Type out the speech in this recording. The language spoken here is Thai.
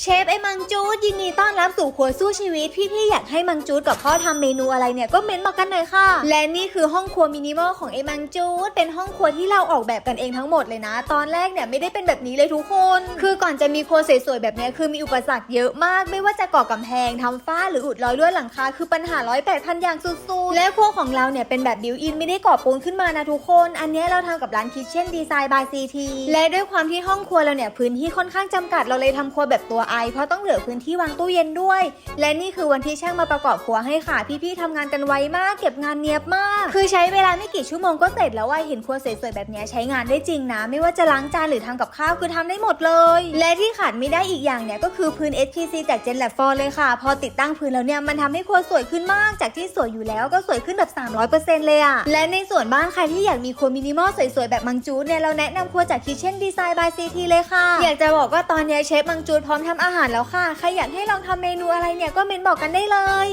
เชฟไอ้มังจูดยินดีต้อนรับสู่ครัวสู้ชีวิต พี่ๆอยากให้มังจูดกับพ่อทำเมนูอะไรเนี่ยก็เม้นต์มากันหน่อยค่ะ และนี่คือห้องครัวมินิมอลของไอ้มังจูดเป็นห้องครัวที่เราออกแบบกันเองทั้งหมดเลยนะ ตอนแรกเนี่ยไม่ได้เป็นแบบนี้เลยทุกคน คือก่อนจะมีครัวสวยๆแบบนี้คือมีอุปสรรคเยอะมาก ไม่ว่าจะก่อกำแพงทำฝ้าหรืออุดรอยด้วหลังคาคือปัญหาร้อยแปดพันอย่างสุดๆและครัวของเราเนี่ยเป็นแบบบิวอินไม่ได้ก่อปูนขึ้นมานะทุกคน อันนี้เราทำกับร้านคิ t เช่นดีไซน์บายซีทีและด้วยความที่ห้องครัวเราเนี่ยพื้นที่ค่อนข้างจำกัดเราเลยทำครัวแบบตัวไอเพราะต้องเหลือพื้นที่วางตู้เย็นด้วย และนี่คือวันที่ช่างมาประกอบครัวให้ค่ะพี่ๆทำงานกันไวมาก เก็บงานเนียบมาก คือใช้เวลาไม่กี่ชั่วโมงก็เสร็จแล้วว่าเห็นครัวสวยๆแบบนี้ใช้งานได้จริงนะ ไม่ว่าจะล้างจานหรือทำกับข้าวคือทำได้หมดเลย และที่ขาดไม่ได้อีกอย่างเนี่ยก็คือพื้น SPC จาก Gen Lab 4เลยค่ะ พอติดตั้งพื้นแล้วเนี่ยมันทำให้ครัวสวยขึ้นมากจากที่สวยอยู่แล้วก็สวยขึ้นแบบ 300%เลยอะและในส่วนบ้านใครที่อยากมีครัวมินิมอลสวยๆแบบมังจูดเนี่ยเราแนะนำครัวจาก Kitchen Design by CT เลยค่ะ อยากจะบอกว่าตอนเนี้เชฟมังจูดพร้อมทำอาหารแล้วค่ะ ใครอยากให้ลองทำเมนูอะไรเนี่ยก็เมนบอกกันได้เลย